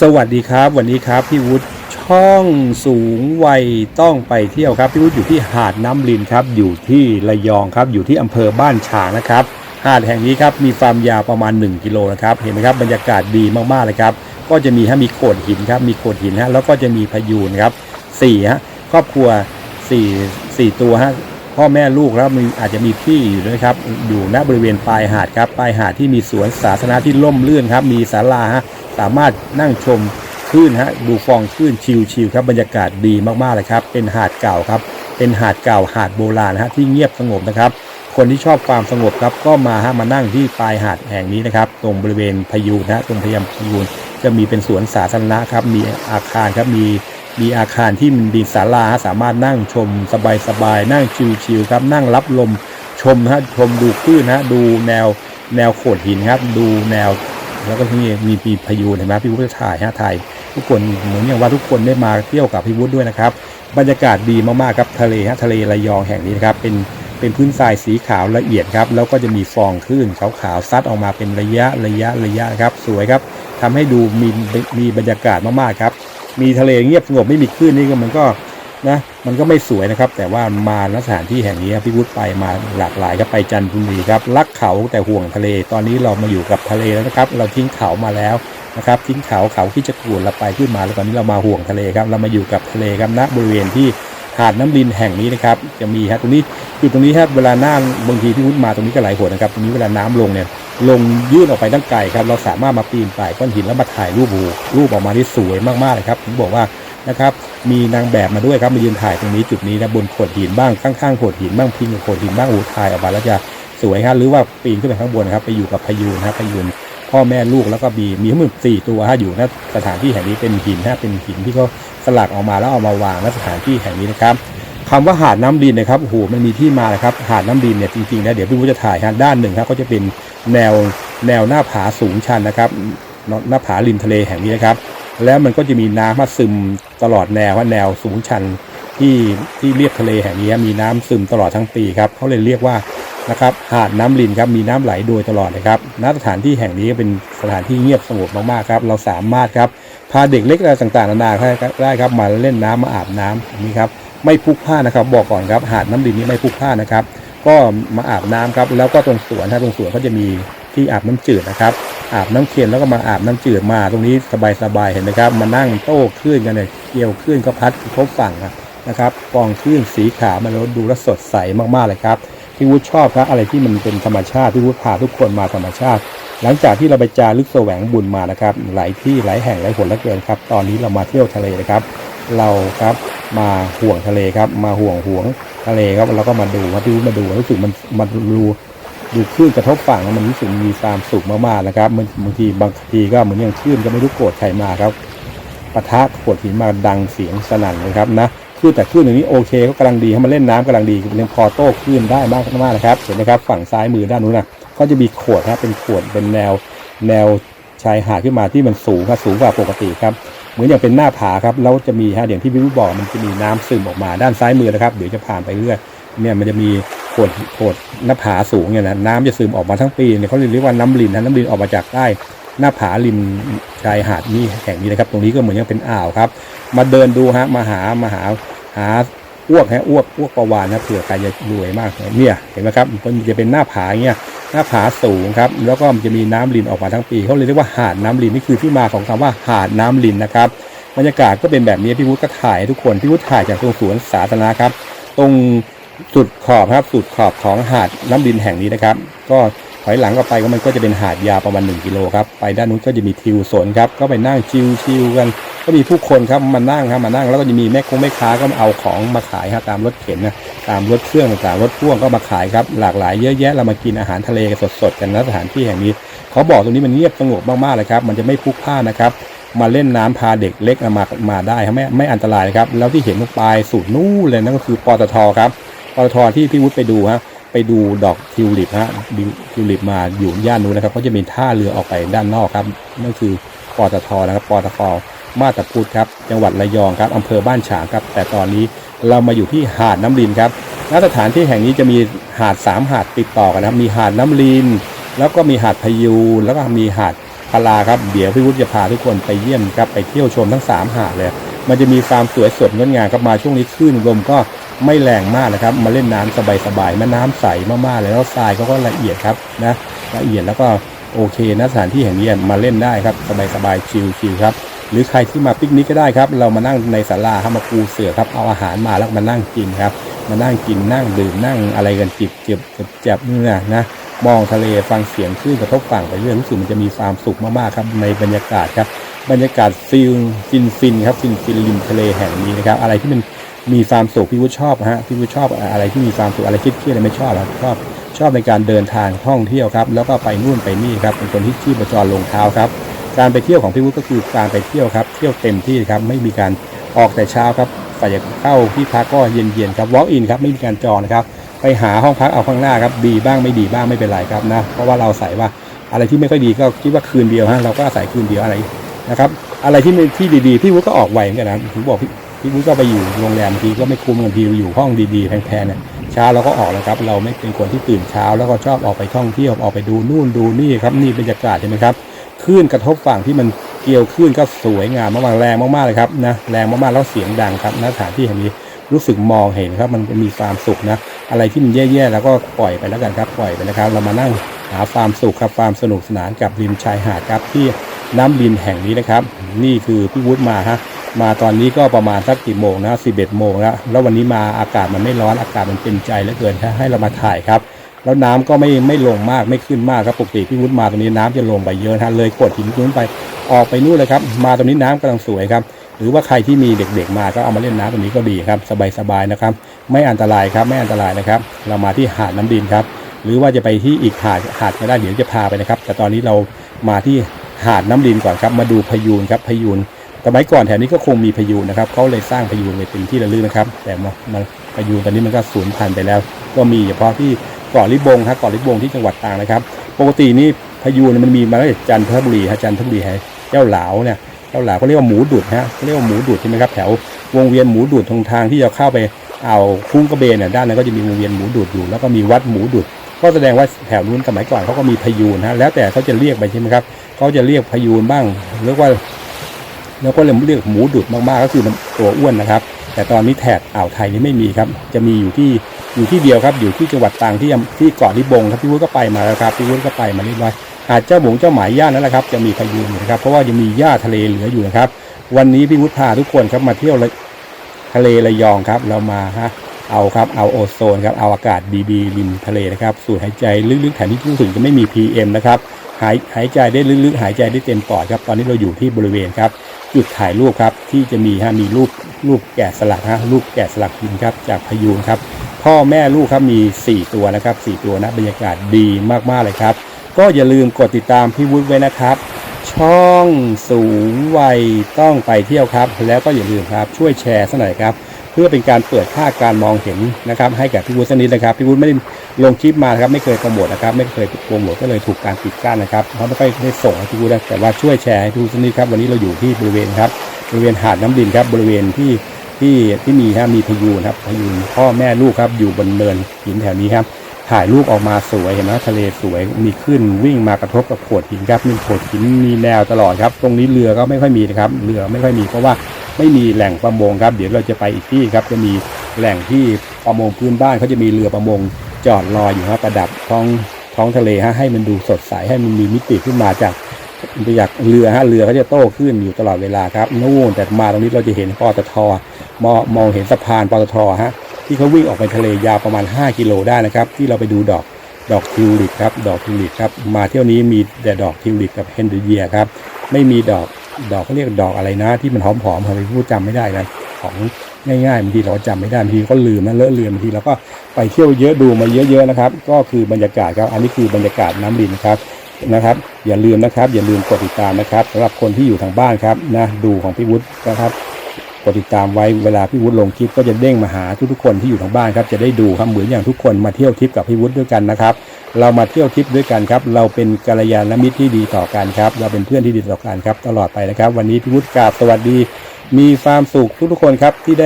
สวัสดีครับ วันนี้ครับพี่วุฒิช่องสูงวัยต้องไปเที่ยวครับพี่วุฒิอยู่ที่หาดน้ำลินครับ อยู่ที่ระยองครับ อยู่ที่อำเภอบ้านฉางนะครับ หาดแห่งนี้ครับมีความยาวประมาณ 1 กิโลนะครับเห็นไหมครับบรรยากาศดีมากๆเลยครับ ก็จะมีฮะมีโขดหินครับมีโขดหินฮะแล้วก็จะมีพายูนครับสี่ฮะครอบครัวสี่สี่ตัวฮะ พ่อแม่ลูกแล้วมีอาจจะมีพี่อยู่ด้วยครับ อยู่ณบริเวณปลายหาดครับปลายหาดที่มีสวนสาธารณะที่ร่มรื่นครับ มีศาลาฮะสามารถนั่งชมคลื่นฮะดูฟองคลื่นชิลๆครับบรรยากาศดีมากๆเลยครับ เป็นหาดเก่าครับ เป็นหาดเก่าหาดโบราณฮะที่เงียบสงบนะครับ คนที่ชอบความสงบครับก็มาฮะมานั่งที่ปลายหาดแห่งนี้นะครับตรงบริเวณพายูนะฮะตรงพยามพายูนจะมีเป็นสวนสาธารณะครับมีอาคารครับมี มีอาคารที่มีดินศาลาฮะสามารถนั่งชมสบายๆนั่งชิลๆครับ นั่งรับลมชมฮะชมดูคลื่นฮะดูแนวแนวโขดหินครับ ดูแนว แล้วก็ที่นี่มีปีพายุเห็นไหมพี่วุฒิถ่ายฮะถ่ายทุกคนเหมือนอย่างว่าทุกคนได้มาเที่ยวกับพี่วุฒิด้วยนะครับ บรรยากาศดีมากๆครับทะเลฮะทะเลระยองแห่งนี้นะครับเป็นเป็นพื้นทรายสีขาวละเอียดครับ แล้วก็จะมีฟองคลื่นขาวๆซัดออกมาเป็นระยะระยะระยะครับ สวยครับทำให้ดูมีมีบรรยากาศมากๆครับ มีทะเลเงียบสงบไม่มีคลื่นนี่ก็มันก็นะมันก็ไม่สวยนะครับ แต่ว่ามาณสถานที่แห่งนี้พี่วุฒิไปมาหลากหลายครับไปจันทบุรีครับรักเขาแต่ห่วงทะเล ตอนนี้เรามาอยู่กับทะเลแล้วนะครับ เราทิ้งเขามาแล้วนะครับทิ้งเขาเขาที่จะกูดเราไปขึ้นมาแล้วตอนนี้เรามาห่วงทะเลครับเรามาอยู่กับทะเลครับณบริเวณที่หาดน้ำลินแห่งนี้นะครับจะมีฮะตรงนี้คือตรงนี้ครับเวลาหน้าบางทีพี่วุฒิมาตรงนี้ก็ไหลโหดนะครับตรงนี้เวลาน้ำลงเนี่ย ลงยื่นออกไปตั้งไกลครับ เราสามารถมาปีนป่ายก้อนหินแล้วมาถ่ายรูปรูปออกมาที่สวยมากๆเลยครับผมบอกว่านะครับมีนางแบบมาด้วยครับมายืนถ่ายตรงนี้จุดนี้นะบนโขดหินบ้างข้างๆโขดหินบ้างพิงกับโขดหินบ้างอูถ่ายออกมาแล้วจะสวยครับหรือว่าปีนขึ้นไปข้างบนครับไปอยู่กับพายูนครับพายูนพ่อแม่ลูกแล้วก็มีมีทั้งหมดสี่ตัวฮะอยู่ณสถานที่แห่งนี้เป็นหินฮะเป็นหินที่เขาสลักออกมาแล้วเอามาวางณสถานที่แห่งนี้นะครับคำว่าหาดน้ำดินนะครับโอ้โหมันมีที่มานะครับหาดน้ำดินเนี่ยจริงๆนะเดี๋ยวพี่วุฒิจะถ่ายฮะด้านหนึ่งครับก็จะเป็น แนวแนวหน้าผาสูงชันนะครับ หน้าผาริมทะเลแห่งนี้นะครับ แล้วมันก็จะมีน้ำมาซึมตลอดแนวว่าแนวสูงชันที่ที่เรียบทะเลแห่งนี้มีน้ำซึมตลอดทั้งปีครับเขาเลยเรียกว่านะครับหาดน้ำลินครับมีน้ำไหลโดยตลอดนะครับณสถานที่แห่งนี้เป็นสถานที่เงียบสงบมากๆครับ เราสามารถครับพาเด็กเล็กอะไรต่างๆนานาได้ครับมาเล่นน้ำมาอาบน้ำนี่ครับไม่พุกพล่านะครับ บอกก่อนครับหาดน้ำลินนี้ไม่พุกพล่านะครับ ก็มาอาบน้ำครับ แล้วก็ตรงสวนถ้าตรงสวนเขาจะมีที่อาบน้ำจืดนะครับ อาบน้ำเค็มแล้วก็มาอาบน้ำจืดมา ตรงนี้สบายๆเห็นไหมครับ มานั่งโต้คลื่นกันเนี่ยเกี่ยวคลื่นก็พัดทบฝั่งนะครับกองคลื่นสีขาวมันแล้วดูแลวสดใสมากๆเลยครับพี่วุฒิชอบครับอะไรที่มันเป็นธรรมชาติพี่วุฒิพาทุกคนมาธรรมชาติ หลังจากที่เราไปจารึกแสวงบุญมานะครับหลายที่หลายแห่งหลายหนเหลือเกินครับ ตอนนี้เรามาเที่ยวทะเลนะครับ เราครับมาห่วงทะเลครับ มาห่วงห่วง ทะเลครับแล้วก็มาดูครับพี่วุฒิมาดูรู้สึกมันมันดูดูคลื่นกระทบฝั่งแล้วมันรู้สึกมีความสุขมากๆนะครับมันบางทีบางทีก็เหมือนอย่างคลื่นก็ไม่รู้โกรธใครมาครับปะทะขวดหินมาดังเสียงสนั่นเลยครับนะคลื่นแต่คลื่นอย่างนี้โอเคเขากำลังดีเขามาเล่นน้ำกำลังดียังพอโต้คลื่นได้มากมากนะครับเห็นไหมครับฝั่งซ้ายมือด้านนู้นนะก็จะมีขวดครับเป็นขวดเป็นแนวแนวชายหาดขึ้นมาที่มันสูงครับสูงกว่าปกติครับ เหมือนอย่างเป็นหน้าผาครับแล้วจะมีฮะอย่างที่พี่รู้บอกมันจะมีน้ำซึมออกมาด้านซ้ายมือนะครับ เดี๋ยวจะผ่านไปเรื่อยเนี่ยมันจะมีโขดโขดหน้าผาสูงเนี่ยนะน้ำจะซึมออกมาทั้งปีเนี่ยเขาเรียกว่าน้ำลินนะน้ำลินออกมาจากใต้หน้าผาริมชายหาดนี่แห่งนี้นะครับ ตรงนี้ก็เหมือนยังเป็นอ่าวครับ มาเดินดูฮะมาหามาหาหา อ้วกฮะอ้วกอ้วกประวานนะเผื่อใครจะรวยมากเนี่ยเห็นไหมครับมันจะเป็นหน้าผาเงี้ยหน้าผาสูงครับแล้วก็มันจะมีน้ำลินออกมาทั้งปีเขาเลยเรียกว่าหาดน้ำลินนี่คือที่มาของคำว่าหาดน้ำลินนะครับบรรยากาศก็เป็นแบบนี้พี่วุฒิก็ถ่ายทุกคนพี่วุฒิถ่ายจากตรงสวนสาธารณะครับ ตรงสุดขอบครับสุดขอบของหาดน้ำดินแห่งนี้นะครับ ก็ถอยหลังออกไปก็มันก็จะเป็นหาดยาวประมาณ1กิโลครับไปด้านนู้นก็จะมีทิวสนครับก็ไปนั่งชิวๆกัน ก็มีผู้คนครับมานั่งครับมานั่งแล้วก็จะมีแม่คงแม่ค้าก็มาเอาของมาขายครับตามรถเข็นนะตามรถเครื่องต่างรถพ่วงก็มาขายครับหลากหลายเยอะแยะเรามากินอาหารทะเลสดๆกันนะสถานที่แห่งนี้เขาบอกตรงนี้มันเงียบสงบมากๆเลยครับมันจะไม่พลุกพล่านนะครับมาเล่นน้ำพาเด็กเล็กมามาได้ครับไม่ไม่อันตรายนะครับแล้วที่เห็นลงไปสุดนู่นเลยนั่นก็คือปตทครับปตทที่พี่วุฒิไปดูฮะไปดูดอกทิวลิปฮะทิวลิปมาอยู่ย่านนู้นนะครับก็จะมีท่าเรือออกไปด้านนอกครับนั่นคือปตทนะครับปตท มาตาพุธครับจังหวัดระยองครับอำเภอบ้านฉางครับ แต่ตอนนี้เรามาอยู่ที่หาดน้ำลินครับณสถานที่แห่งนี้จะมีหาดสามหาดติดต่อกันนะมีหาดน้ำลิน แล้วก็มีหาดพายูนแล้วก็มีหาดพลาครับเดี๋ยวพี่วุฒิจะพาทุกคนไปเยี่ยมครับไปเที่ยวชมทั้งสามหาดเลยมันจะมีความสวยสดงดงามครับมาช่วงนี้คลื่นลมก็ไม่แรงมากนะครับ มาเล่นน้ำสบายๆแม่น้ำใสมากๆเลยแล้วทรายเขาก็ละเอียดครับนะละเอียดแล้วก็โอเคนะสถานที่แห่งนี้มาเล่นได้ครับสบายๆชิลๆครับ หรือใครที่มาปิกนิกก็ได้ครับ เรามานั่งในศาลาครับมาปูเสือครับเอาอาหารมาแล้วมานั่งกินครับ มานั่งกินนั่งดื่มนั่งอะไรกันจิบเจ็บเจ็บเนี่นะนะมองทะเลฟังเสียงคลื่นกระทบฝั่งไปเรื่อยรู้สึกมันจะมีความสุขมากๆครับในบรรยากาศครับบรรยากาศฟิลฟินฟินครับฟินฟินริมทะเลแห่งนี้นะครับ อะไรที่มันมีความสุขพี่วุฒิชอบฮะพี่วุฒิชอบอะไรที่มีความสุขอะไรเครียดอะไรไม่ชอบครับชอบชอบในการเดินทางท่องเที่ยวครับ แล้วก็ไปนู่นไปนี่ครับเป็นคนที่ชีพจรลงเท้าครับ การไปเที่ยวของพี่วุฒิก็คือการไปเที่ยวครับ เที่ยวเต็มที่ครับ ไม่มีการออกแต่เช้าครับไปเข้าที่พักก็เย็นๆครับ walk in ครับไม่มีการจองนะครับ ไปหาห้องพักเอาข้างหน้าครับดีบ้างไม่ดีบ้างไม่เป็นไรครับนะเพราะว่าเราใส่ว่าอะไรที่ไม่ค่อยดีก็คิดว่าคืนเดียวฮะเราก็อาศัยคืนเดียวอะไรนะครับ อะไรที่ที่ดีๆพี่วุฒิก็ออกไวเหมือนกันนะผมบอกพี่พี่วุฒิก็ไปอยู่โรงแรมบางทีก็ไม่คุ้มบางทีอยู่ห้องดีๆแพงๆเนี่ยเช้าเราก็ออกแล้วครับเราไม่เป็นคนที่ตื่นเช้าแล้วก็ชอบออกไปท่องเที่ยวออกไปดูนู่นดูนี่ครับนี่บรรยากาศใช่ไหมครับ คลื่นกระทบฝั่งที่มันเกี่ยวคลื่นก็สวยงามมากๆแรงมากๆเลยครับนะแรงมากๆแล้วเสียงดังครับณสถานที่แห่งนี้รู้สึกมองเห็นครับ มันมีความสุขนะ อะไรที่มันแย่ๆแล้วก็ปล่อยไปแล้วกันครับ ปล่อยไปนะครับ เรามานั่งหาความสุขครับความสนุกสนานกับริมชายหาดครับที่น้ำริมแห่งนี้นะครับ นี่คือพี่วุฒิมาฮะมาตอนนี้ก็ประมาณสักกี่โมงนะ11โมงแล้วแล้ววันนี้มาอากาศมันไม่ร้อนอากาศมันเป็นใจเหลือเกินถ้าให้เรามาถ่ายครับ แล้วน้ำก็ไม่ไม่ลงมากไม่ขึ้นมากครับปกติพี่วุฒิมาตรงนี้น้ำจะลงไปเยอะนะเลยกดหินนู้นไปออกไปนู่นเลยครับ มาตรงนี้น้ำกำลังสวยครับ หรือว่าใครที่มีเด็กๆ มาก็เอามาเล่นน้ำตรงนี้ก็ดีครับ สบายๆนะครับ ไม่อันตรายครับไม่อันตรายนะครับ เรามาที่หาดน้ำดินครับ หรือว่าจะไปที่อีกหาดหาดก็ได้เดี๋ยวจะพาไปนะครับ แต่ตอนนี้เรามาที่หาดน้ำดินก่อนครับ มาดูพยูนครับพยูนสมัยก่อนแถวนี้ก็คงมีพยูนนะครับเขาเลยสร้างพยูนไว้เป็นที่ระลึกนะครับ แต่มามันพยูนตอนนี้มันก็สูญพันธุ์ไปแล้ว ก็มีเฉพาะที่ กาะลิบงครับเกาะลิบงที่จังหวัดตรังนะครับ ปกตินี่พายุมันมีมาตั้งแต่จันทบุรีฮะจันทบุรีฮะเจ้าหลาเนี่ยเจ้าเหลาวเขาเรียกว่าหมูดุดฮะเขาเรียกว่าหมูดุดใช่ไหมครับแถววงเวียนหมูดุดตรงทางที่จะเข้าไปเอาคุ้งกระเบนเนี่ยด้านนั้นก็จะมีวงเวียนหมูดุดอยู่แล้วก็มีวัดหมูดุดก็แสดงว่าแถวนู้นสมัยก่อนเขาก็มีพายุนะแล้วแต่เขาจะเรียกไปใช่ไหมครับเขาจะเรียกพายุบ้างเรียกว่าแล้วก็เรียกหมูดุดมากๆก็คือตัวอ้วนนะครับ แต่ตอนนี้แถบอ่าวไทยนี่ไม่มีครับ จะมีอยู่ที่อยู่ที่เดียวครับ อยู่ที่จังหวัดตรังที่ที่เกาะลิบงครับพี่วุฒิก็ไปมาแล้วครับพี่วุฒิก็ไปมาเรียบร้อยหาดเจ้าหมงเจ้าหมายย่านนั่นแหละครับจะมีพายุอยู่นะครับเพราะว่ายังมีหญ้าทะเลเหลืออยู่นะครับ วันนี้พี่วุฒิพาทุกคนครับมาเที่ยวทะเลระยองครับ เรามาฮะเอาครับเอาโอโซนครับเอาอากาศดีๆริมทะเลนะครับสูดหายใจลึกๆแถมที่รู้สึกจะไม่มี PM นะครับหายหายใจได้ลึกๆ หายใจได้เต็มปอดครับตอนนี้เราอยู่ที่บริเวณครับจุดถ่ายรูปครับที่จะมีฮะมีรูป รูปแกะสลักฮะรูปแกะสลักหินครับจากพยูนครับพ่อแม่ลูกครับมี 4 ตัวนะครับ 4 ตัวนะบรรยากาศดีมากๆเลยครับ ก็อย่าลืมกดติดตามพี่วุฒิไว้นะครับ ช่องสูงวัยต้องไปเที่ยวครับ แล้วก็อย่าลืมครับช่วยแชร์สักหน่อยครับเพื่อเป็นการเปิดค่าการมองเห็นนะครับ ให้กับพี่วุฒิสกนิดนะครับพี่วุฒิไม่ได้ลงคลิปมาครับไม่เคยโปรโมทนะครับไม่เคยโปรโมทก็เลยถูกการปิดกั้นนะครับเขาไม่ค่อยได้ส่งให้พี่วุฒินแต่ว่าช่วยแชร์ให้พี่วุฒิสกนิดครับวันนี้เราอยู่ที่บริเวณครับ บริเวณหาดน้ำดินครับ บริเวณที่ที่ที่มีครับมีพายุนครับพายุพ่อแม่ลูกครับ อยู่บนเนินหินแถวนี้ครับ ถ่ายรูปออกมาสวยเห็นไหมทะเลสวยมีขึ้นวิ่งมากระทบกับโขดหินครับมีโขดหินมีแนวตลอดครับ ตรงนี้เรือก็ไม่ค่อยมีนะครับเรือไม่ค่อยมีเพราะว่าไม่มีแหล่งประมงครับ เดี๋ยวเราจะไปอีกที่ครับจะมีแหล่งที่ประมงพื้นบ้านเขาจะมีเรือประมงจอดรอยอยู่ครับประดับท้องท้องทะเลฮะให้มันดูสดใสให้มันมีมิติขึ้นมาจาก จากเรือฮะเรือเขาจะโต้ขึ้นอยู่ตลอดเวลาครับนู่นแต่มาตรงนี้เราจะเห็นปตทมองมองเห็นสะพานปตทฮะที่เขาวิ่งออกไปทะเลยาวประมาณ 5 กิโลได้นะครับ ที่เราไปดูดอกดอกทิวลิปครับดอกทิวลิปครับมาเที่ยวนี้มีแต่ดอกทิวลิปกับเฮนเดเยียครับไม่มีดอกดอกเขาเรียกดอกอะไรนะ ที่มันหอมๆผมพูดจำไม่ได้นะของง่ายๆบางทีเราก็จำไม่ได้บางทีก็ลืมนะเลอะเลือนบางทีเราก็ไปเที่ยวเยอะดูมาเยอะๆนะครับ ก็คือบรรยากาศครับ อันนี้คือบรรยากาศน้ำดินครับ นะครับ อย่าลืมนะครับ อย่าลืมกดติดตามนะครับสำหรับคนที่อยู่ทางบ้านครับนะดูของพี่วุฒินะครับกดติดตามไว้เวลาพี่วุฒิลงคลิปก็จะเด้งมาหาทุกๆคนที่อยู่ทางบ้านครับจะได้ดูครับเหมือนอย่างทุกคนมาเที่ยวทริปกับพี่วุฒิด้วยกันนะครับ เรามาเที่ยวทริปด้วยกันครับ เราเป็นกัลยาณมิตรที่ดีต่อกันครับ เราเป็นเพื่อนที่ดีต่อกันครับ ตลอดไปนะครับ วันนี้พี่วุฒิกราบสวัสดี มีความสุขทุกๆคนครับที่ได้